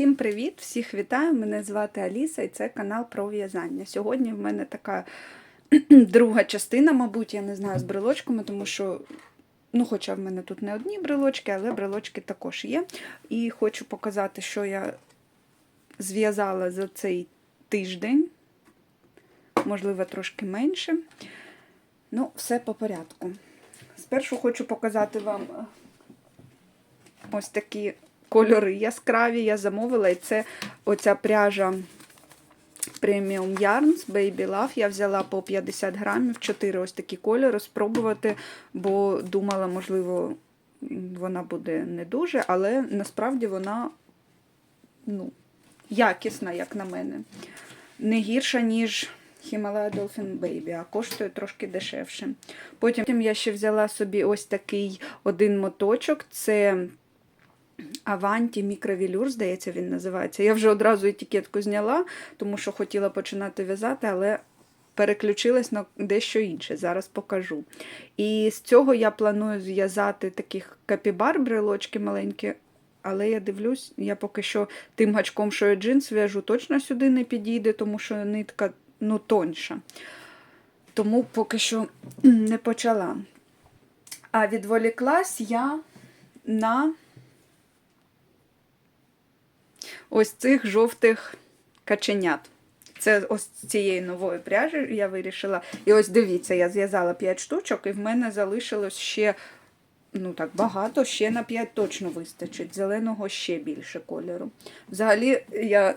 Всім привіт! Всіх вітаю! Мене звати Аліса і це канал про в'язання. Сьогодні в мене така друга частина, мабуть, я не знаю, з брелочками, тому що, ну, хоча в мене тут не одні брелочки, але брелочки також є. І хочу показати, що я зв'язала за цей тиждень, можливо, трошки менше. Ну, все по порядку. Спершу хочу показати вам е, ось такі кольори яскраві. Я замовила, і це оця пряжа Premium Yarns Baby Love. Я взяла по 50 грамів, 4 ось такі кольори, спробувати, бо думала, можливо, вона буде не дуже, але насправді вона ну, якісна, як на мене. Не гірша, ніж Himalaya Dolphin Baby, а коштує трошки дешевше. Потім я ще взяла собі ось такий один моточок. Це Аванті мікровілюр, здається, він називається. Я вже одразу етикетку зняла, тому що хотіла починати в'язати, але переключилась на дещо інше. Зараз покажу. І з цього я планую зв'язати таких капібар, брелочки маленькі. Але я дивлюсь, я поки що тим гачком, що я джинс в'яжу, точно сюди не підійде, тому що нитка ну, тоньша. Тому поки що не почала. А відволіклась я на ось цих жовтих каченят. Це ось цієї нової пряжі я вирішила. І ось дивіться, я зв'язала 5 штучок, і в мене залишилось ще ну так, багато, ще на 5 точно вистачить. Зеленого ще більше кольору. Взагалі, я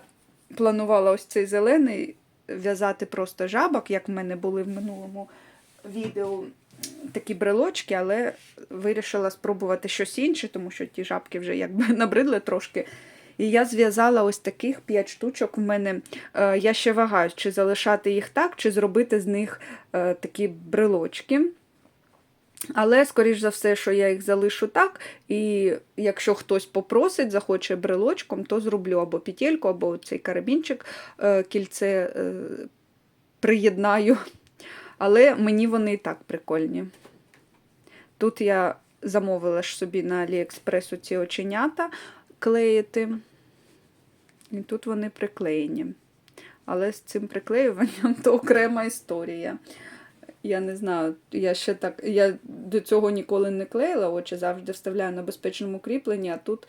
планувала ось цей зелений в'язати просто жабок, як в мене були в минулому відео такі брелочки, але вирішила спробувати щось інше, тому що ті жабки вже якби набридли трошки. І я зв'язала ось таких 5 штучок в мене. Е, я ще вагаюсь, чи залишати їх так, чи зробити з них е, такі брелочки. Але, скоріш за все, що я їх залишу так. І якщо хтось попросить, захоче брелочком, то зроблю або петельку, або цей карабінчик, е, кільце приєднаю. Але мені вони і так прикольні. Тут я замовила ж собі на Аліекспресу ці оченята клеїти. І тут вони приклеєні. Але з цим приклеюванням то окрема історія. Я не знаю, я ще так, я до цього ніколи не клеїла, очі завжди вставляю на безпечному кріпленні, а тут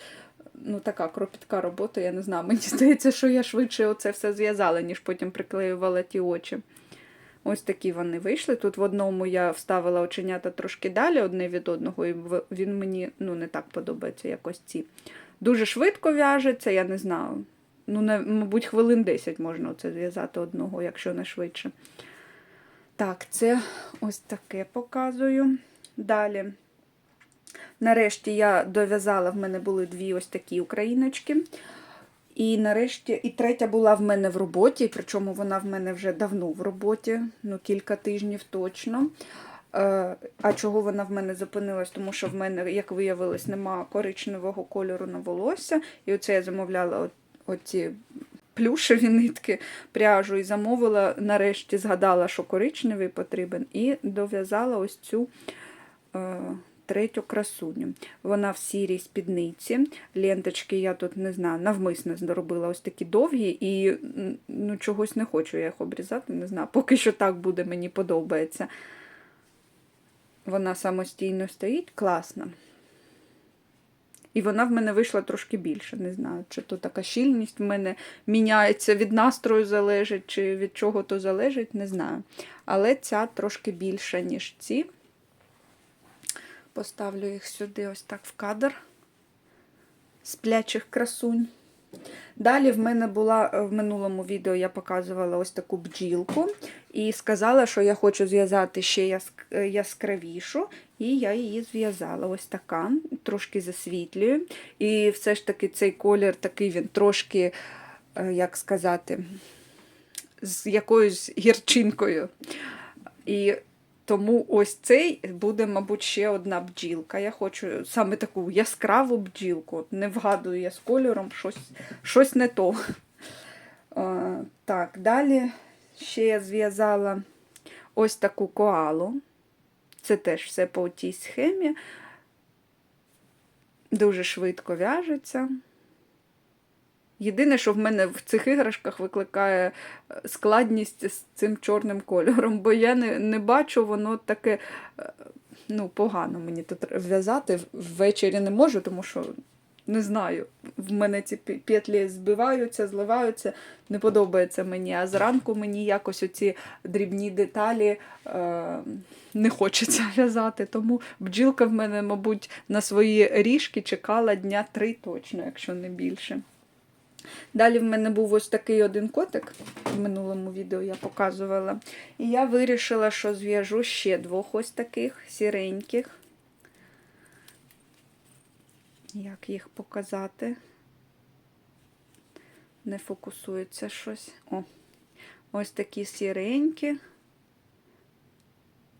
ну, така кропітка робота, я не знаю. Мені здається, що я швидше оце все зв'язала, ніж потім приклеювала ті очі. Ось такі вони вийшли. Тут в одному я вставила оченята трошки далі одне від одного, і він мені ну, не так подобається, як ось ці. Дуже швидко в'яжеться, я не знаю. Ну, не, мабуть, хвилин 10 можна це зв'язати одного, якщо не швидше. Так, це ось таке показую. Далі. Нарешті я дов'язала, в мене були дві ось такі україночки. І нарешті, і третя була в мене в роботі, причому вона в мене вже давно в роботі, ну кілька тижнів точно. Е, а чого вона в мене зупинилась? Тому що в мене, як виявилось, нема коричневого кольору на волосся. І оце я замовляла оці плюшеві нитки пряжу і замовила, нарешті згадала, що коричневий потрібен, і дов'язала ось цю. Е, третю красуню. Вона в сірій спідниці. Ленточки я тут не знаю, навмисно зробила ось такі довгі, і ну, чогось не хочу я їх обрізати, не знаю. Поки що так буде, мені подобається. Вона самостійно стоїть, класна. І вона в мене вийшла трошки більше. Не знаю, чи то така щільність в мене міняється, від настрою залежить, чи від чого то залежить, не знаю. Але ця трошки більша, ніж ці. Поставлю їх сюди, ось так в кадр сплячих красунь. Далі в мене була в минулому відео я показувала ось таку бджілку і сказала, що я хочу зв'язати ще яскравішу, і я її зв'язала. Ось така, трошки засвітлюю. І все ж таки цей колір такий він трошки, е, як сказати, з якоюсь гірчинкою. І тому ось цей буде, мабуть, ще одна бджілка. Я хочу саме таку яскраву бджілку. Не вгадую я з кольором, щось щось не то. А, так, далі ще я зв'язала ось таку коалу. Це теж все по тій схемі. Дуже швидко в'яжеться. Єдине, що в мене в цих іграшках викликає е, складність з цим чорним кольором, бо я не, не бачу, воно таке е, ну, погано мені тут в'язати. Ввечері не можу, тому що не знаю. В мене ці петлі збиваються, зливаються, не подобається мені. А зранку мені якось оці дрібні деталі е, не хочеться в'язати. Тому бджілка в мене, мабуть, на свої ріжки чекала дня три точно, якщо не більше. Далі в мене був ось такий один котик, в минулому відео я показувала. І я вирішила, що зв'яжу ще двох ось таких сіреньких. Як їх показати? Не фокусується щось. О, ось такі сіренькі.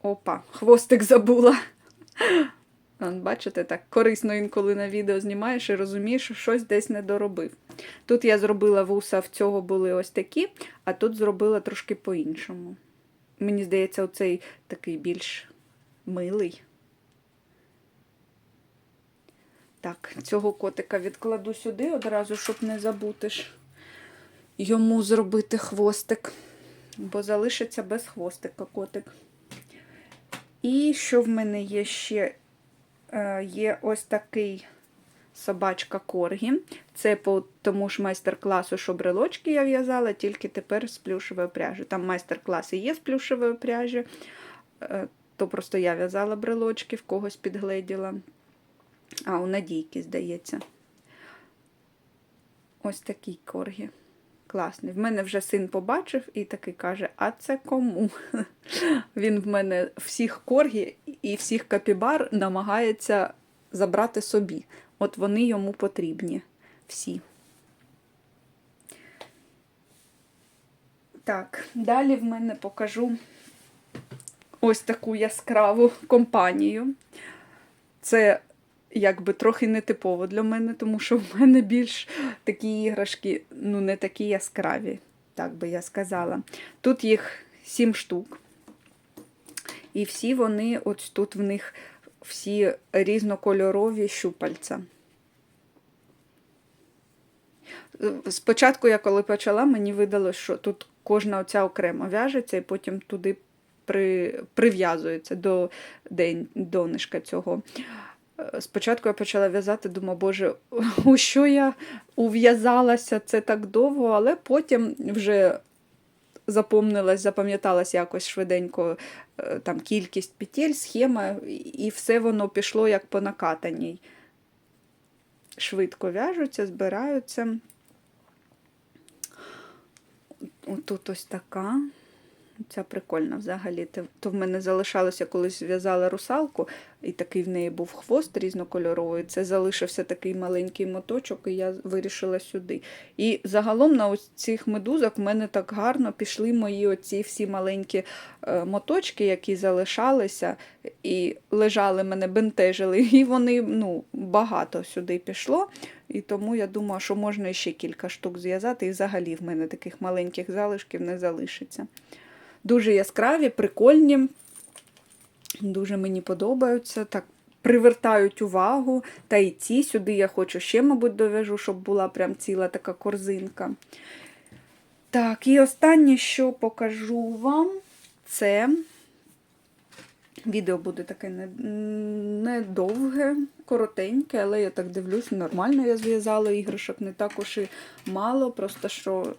Опа, хвостик забула. Бачите, так корисно інколи на відео знімаєш і розумієш, що щось десь не доробив. Тут я зробила вуса, в цього були ось такі, а тут зробила трошки по-іншому. Мені здається, оцей такий більш милий. Так, цього котика відкладу сюди одразу, щоб не забути ж йому зробити хвостик, бо залишиться без хвостика котик. І що в мене є ще? Е, Є ось такий собачка Коргі. Це по тому ж майстер-класу, що брелочки я в'язала, тільки тепер з плюшевої пряжі. Там майстер-класи є з плюшевої пряжі, е, то просто я в'язала брелочки, в когось підгледіла. А, у Надійки, здається. Ось такий коргі. Класний. В мене вже син побачив і такий каже: А це кому? Він в мене всіх коргі і всіх капібар намагається забрати собі. От вони йому потрібні. Всі. Так, далі в мене покажу ось таку яскраву компанію. Це якби трохи нетипово для мене, тому що в мене більш такі іграшки, ну, не такі яскраві, так би я сказала. Тут їх сім штук. І всі вони, ось тут в них всі різнокольорові щупальця. Спочатку, я коли почала, мені видалося, що тут кожна оця окремо в'яжеться і потім туди при, прив'язується до день, донишка цього. Спочатку я почала в'язати, думаю, боже, у що я ув'язалася, це так довго, але потім вже запомнилась, запам'яталась якось швиденько е, там кількість петель, схема, і все воно пішло як по накатаній. Швидко в'яжуться, збираються. Тут ось така. Ця прикольна взагалі. То в мене залишалося, колись в'язала русалку, і такий в неї був хвост різнокольоровий. Це залишився такий маленький моточок, і я вирішила сюди. І загалом на ось цих медузок в мене так гарно пішли мої оці всі маленькі е, моточки, які залишалися, і лежали мене, бентежили. І вони ну, багато сюди пішло. І тому я думаю, що можна ще кілька штук зв'язати, і взагалі в мене таких маленьких залишків не залишиться. Дуже яскраві, прикольні, дуже мені подобаються. Так, привертають увагу. Та й ці сюди я хочу ще, мабуть, дов'яжу, щоб була прям ціла така корзинка. Так, і останнє, що покажу вам, це відео буде таке не- недовге, коротеньке, але я так дивлюсь, нормально я зв'язала іграшок, не також і мало, просто що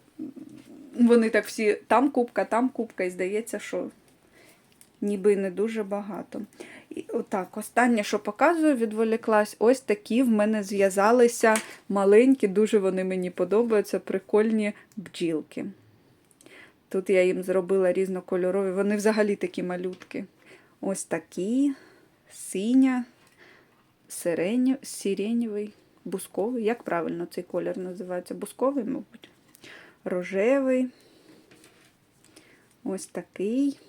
вони так всі там кубка, там кубка, і здається, що ніби не дуже багато. І отак, останнє, що показую, відволіклась, ось такі в мене зв'язалися маленькі, дуже вони мені подобаються, прикольні бджілки. Тут я їм зробила різнокольорові, вони взагалі такі малютки. Ось такі, синя, сирень, сиренєвий, бусковий. Як правильно цей колір називається? Бусковий, мабуть. Рожевий. Ось такий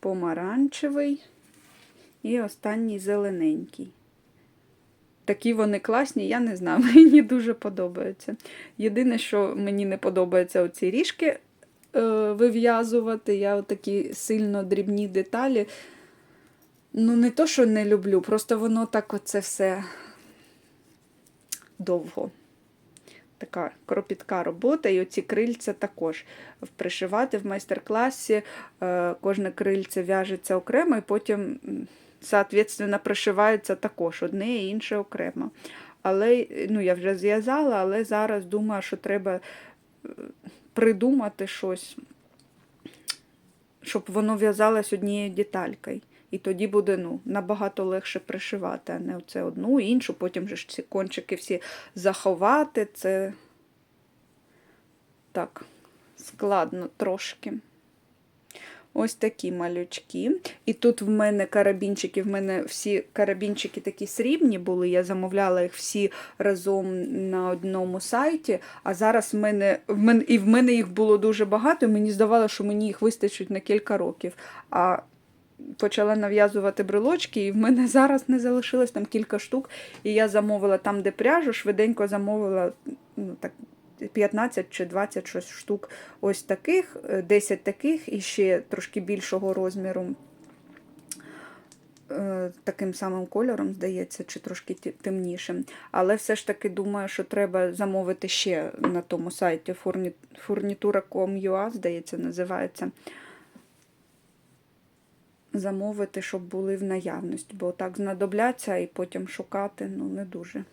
помаранчевий і останній зелененький. Такі вони класні, я не знаю, мені дуже подобаються. Єдине, що мені не подобається оці ріжки е, вив'язувати. Я такі сильно дрібні деталі. Ну, не то, що не люблю, просто воно так оце все довго. Така кропітка робота, і оці крильця також пришивати в майстер-класі. е, Кожне крильце в'яжеться окремо, і потім, соответственно, пришивається також одне і інше окремо. Але ну, я вже зв'язала, але зараз думаю, що треба е, придумати щось, щоб воно в'язалось однією деталькою. І тоді буде ну, набагато легше пришивати, а не оце одну, іншу, потім же ці кончики всі заховати. Це так, складно трошки. Ось такі малючки. І тут в мене карабінчики, в мене всі карабінчики такі срібні були. Я замовляла їх всі разом на одному сайті. А зараз в мене, в мене і в мене їх було дуже багато. і Мені здавалося, що мені їх вистачить на кілька років. А почала нав'язувати брелочки, і в мене зараз не залишилось там кілька штук. І я замовила там, де пряжу, швиденько замовила ну, так, 15 чи 20 щось штук ось таких, е, 10 таких і ще трошки більшого розміру. е, Таким самим кольором, здається, чи трошки темнішим. Але все ж таки думаю, що треба замовити ще на тому сайті фурні- furnitura.com.ua, здається, називається замовити, щоб були в наявності, бо так знадобляться і потім шукати ну не дуже.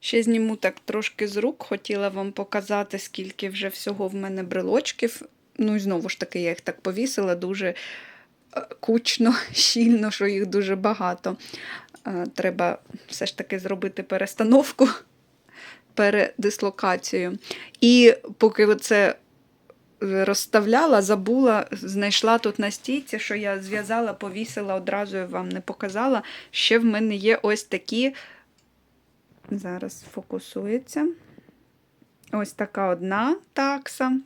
Ще зніму так трошки з рук, хотіла вам показати, скільки вже всього в мене брелочків. Ну і знову ж таки, я їх так повісила дуже е, кучно, щільно, що їх дуже багато. Е, Треба все ж таки зробити перестановку, передислокацію. І поки це розставляла, забула, знайшла тут на стійці, що я зв'язала, повісила, одразу я вам не показала. Ще в мене є ось такі. Зараз фокусується. Ось така одна такса.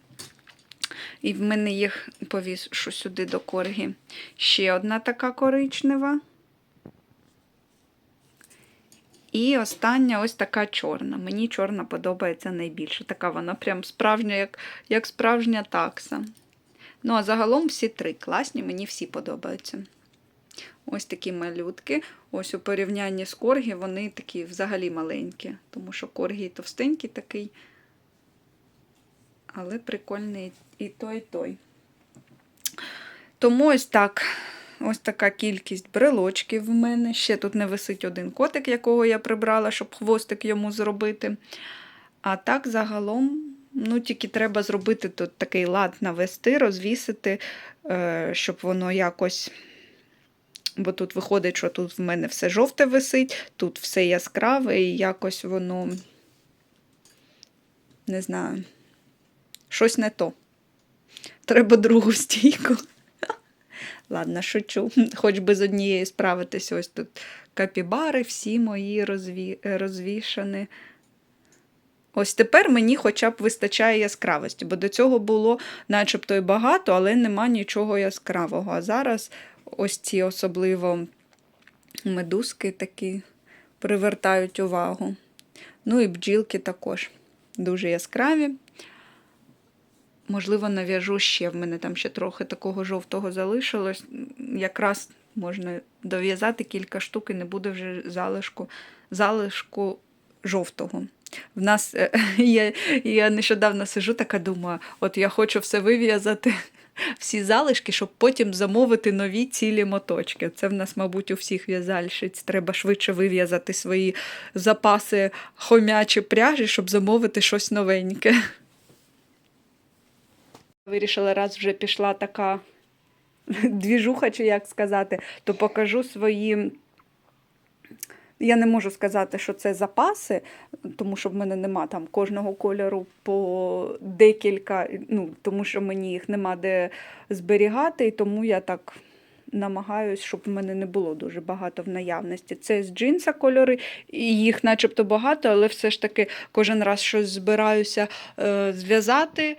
І в мене їх повішу сюди до корги. Ще одна така коричнева. І остання ось така чорна. Мені чорна подобається найбільше. Така вона прям справжня, як, як справжня такса. Ну, а загалом всі три класні, мені всі подобаються. Ось такі малютки. Ось у порівнянні з коргі вони такі взагалі маленькі, тому що коргі товстенький такий, але прикольний і той, і той. Тому ось так. Ось така кількість брелочків в мене. Ще тут не висить один котик, якого я прибрала, щоб хвостик йому зробити. А так, загалом, ну, тільки треба зробити тут такий лад навести, розвісити, е, щоб воно якось. Бо тут виходить, що тут в мене все жовте висить, тут все яскраве, і якось воно, не знаю, щось не то. Треба другу стійку. Ладно, шучу. Хоч би з однієї справитися. Ось тут капібари, всі мої розві... розвішані. Ось тепер мені хоча б вистачає яскравості, бо до цього було начебто і багато, але нема нічого яскравого. А зараз ось ці особливо медузки такі привертають увагу. Ну і бджілки також дуже яскраві. Можливо, нав'яжу ще. В мене там ще трохи такого жовтого залишилось. Якраз можна дов'язати кілька штук і не буде вже залишку, залишку жовтого. В нас е, я, я нещодавно сижу, така думаю, от я хочу все вив'язати, всі залишки, щоб потім замовити нові цілі моточки. Це в нас, мабуть, у всіх в'язальщиць. Треба швидше вив'язати свої запаси хомячі пряжі, щоб замовити щось новеньке. Вирішила, раз вже пішла така двіжуха, чи як сказати, то покажу свої. Я не можу сказати, що це запаси, тому що в мене нема там кожного кольору по декілька, ну, тому що мені їх нема де зберігати, і тому я так намагаюсь, щоб в мене не було дуже багато в наявності. Це з джинса кольори, і їх начебто багато, але все ж таки кожен раз щось збираюся е, зв'язати.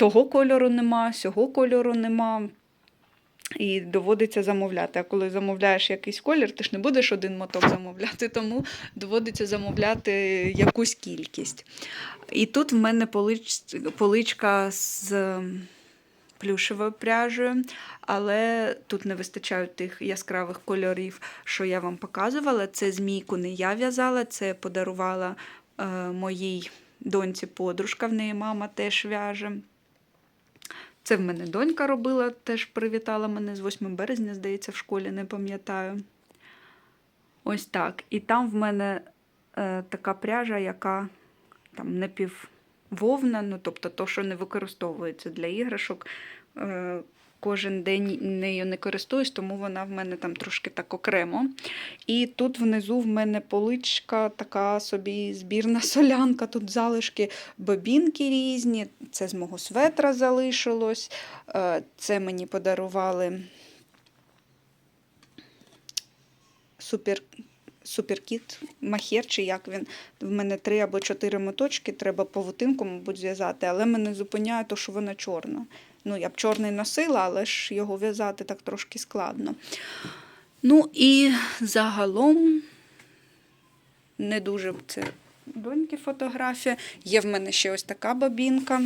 Того кольору нема, сього кольору нема. І доводиться замовляти. А коли замовляєш якийсь колір, ти ж не будеш один моток замовляти, тому доводиться замовляти якусь кількість. І тут в мене полич... поличка з ем, плюшевою пряжею, але тут не вистачає тих яскравих кольорів, що я вам показувала. Це змійку не я в'язала, це подарувала е, моїй доньці подружка, в неї мама теж в'яже. Це в мене донька робила, теж привітала мене з 8 березня, здається, в школі, не пам'ятаю. Ось так. І там в мене е, така пряжа, яка там напіввовна, ну тобто то, що не використовується для іграшок. Е, кожен день нею не користуюсь, тому вона в мене там трошки так окремо. І тут внизу в мене поличка, така собі збірна солянка, тут залишки бобінки різні. Це з мого светра залишилось. Е, Це мені подарували супер. Суперкіт, махер, чи як він. В мене три або чотири моточки, треба павутинку, мабуть, зв'язати, але мене зупиняє, то, що вона чорна. Ну, я б чорний носила, але ж його в'язати так трошки складно. Ну і загалом не дуже це доньки фотографія. Є в мене ще ось така бабінка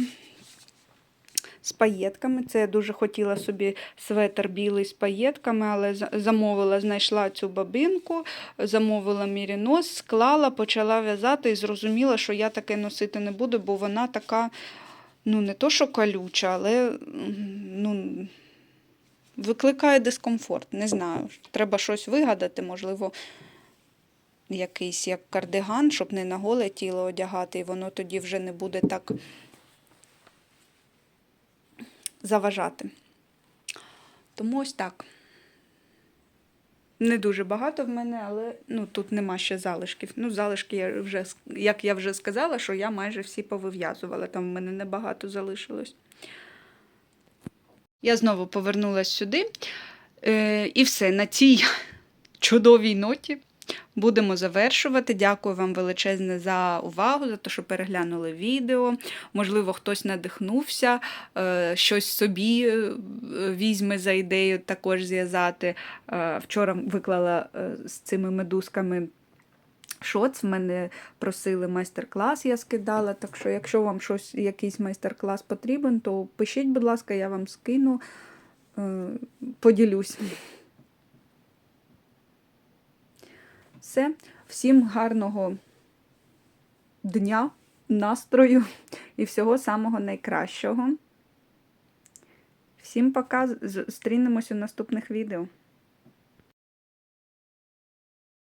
з паєтками. Це я дуже хотіла собі светр білий з паєтками, але замовила, знайшла цю бабинку, замовила мірінос, склала, почала в'язати і зрозуміла, що я таке носити не буду, бо вона така, ну не то, що калюча, але ну, викликає дискомфорт. Не знаю. Треба щось вигадати, можливо. Якийсь як кардиган, щоб не на голе тіло одягати, і воно тоді вже не буде так заважати. Тому ось так. Не дуже багато в мене, але ну, тут нема ще залишків. Ну, залишки, я вже, як я вже сказала, що я майже всі повив'язувала. Там в мене небагато залишилось. Я знову повернулася сюди. Е, і все, на цій чудовій ноті будемо завершувати. Дякую вам величезне за увагу, за те, що переглянули відео. Можливо, хтось надихнувся, е, щось собі е, візьме за ідею також зв'язати. Е, Вчора виклала з цими медузками. Шоц, в мене просили майстер-клас, я скидала. Так що, якщо вам щось, якийсь майстер-клас потрібен, то пишіть, будь ласка, я вам скину, поділюсь. Все. Всім гарного дня, настрою і всього самого найкращого. Всім пока. Зустрінемось у наступних відео.